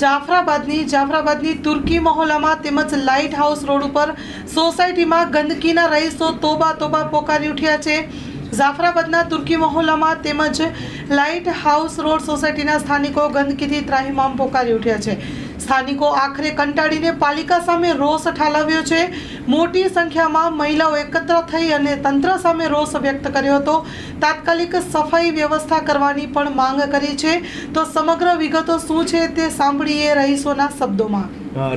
જાફરાબાદની જાફરાબાદની તુર્કી મહોલ્લામાં તેમજ light house road ઉપર સોસાયટીમાં ગંદકીના રહીશો તોબા તોબા પોકારી ઉઠ્યા છે. જાફરાબાદના તુર્કી મહોલ્લામાં તેમજ લાઇટ હાઉસ રોડ સોસાયટીના સ્થાનિકો ગંદકીથી ત્રાહિમામ પોકારી ઉઠ્યા છે. સ્થાનિકો આખરે કંટાળીને પાલિકા સામે રોષ ઠાલવ્યો છે. મોટી સંખ્યામાં મહિલાઓ એકત્ર થઈ અને તંત્ર સામે રોષ વ્યક્ત કર્યો હતો. તાત્કાલિક સફાઈ વ્યવસ્થા કરવાની પણ માંગ કરી છે. તો સમગ્ર વિગતો શું છે તે સાંભળીએ રહીશોના શબ્દોમાં.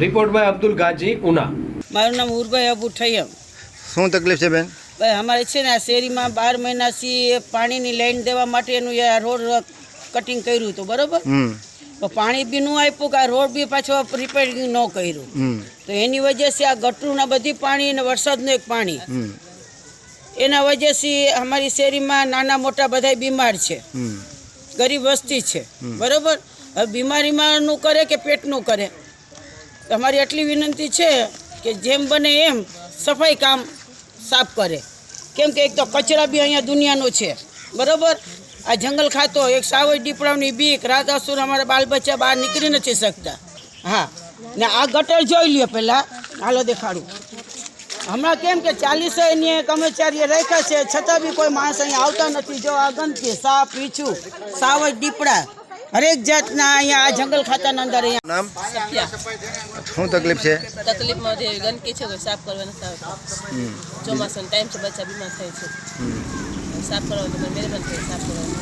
Report by Abdul Gazi Una. મારું નામ ઉર્ભાઈ અબુ ઠૈયમ. શું તકલીફ છે બેન? ભાઈ અમારે છે ને આ શેરીમાં બાર મહિનાથી એ પાણીની લાઈન દેવા માટેનું રોડ કટિંગ કર્યું હતું બરોબર? તો પાણી બી નું આપ્યું કે રોડ બી પાછો રિપેરિંગ ન કર્યું. તો એની વજહથી આ ગટરુના બધી પાણી અને વરસાદનું એક પાણી. એના એના વજહથી અમારી શેરીમાં નાના મોટા બધા બીમાર છે. ગરીબ વસ્તી છે. બરોબર? હવે બીમારીમાંનું કરે કે પેટનું કરે? તમારી એટલી વિનંતી છે કે જેમ બને એમ સફાઈ કામ સાફ કરે. કેમ કે એક તો કચરા બી અહીંયા દુનિયાનો છે. બરોબર? આ જંગલ ખાતો એક સાવજ દીપડાની બીક. રાત અસુર અમારા બાલ બચ્ચા બહાર નીકળી નથી શકતા. હા. ને આ ગટર જોઈ લ્યો પહેલાં હાલો દેખાડું. હમણાં કેમ કે ચાલીસો એની કર્મચારીએ રાખ્યા છે. છતાં બી કોઈ માણસ અહીંયા આવતા નથી. જો આ ગંદકી, સાપ પીછું સાવજ દીપડા. હરેક જાતના અહીંયા આ જંગલ ખાતાના અંદર અહીંયા. નામ? શું તકલીફ છે? તકલીફમાં જે ગંદકી છે તો સાફ કરવા નથી આવતી. હમ. ચોમાસાનો ટાઈમ છે બચ્ચા બીમાર થાય છે. સાફ કરવાનું તો મહેરબાની થઈ સાફ કરવાનું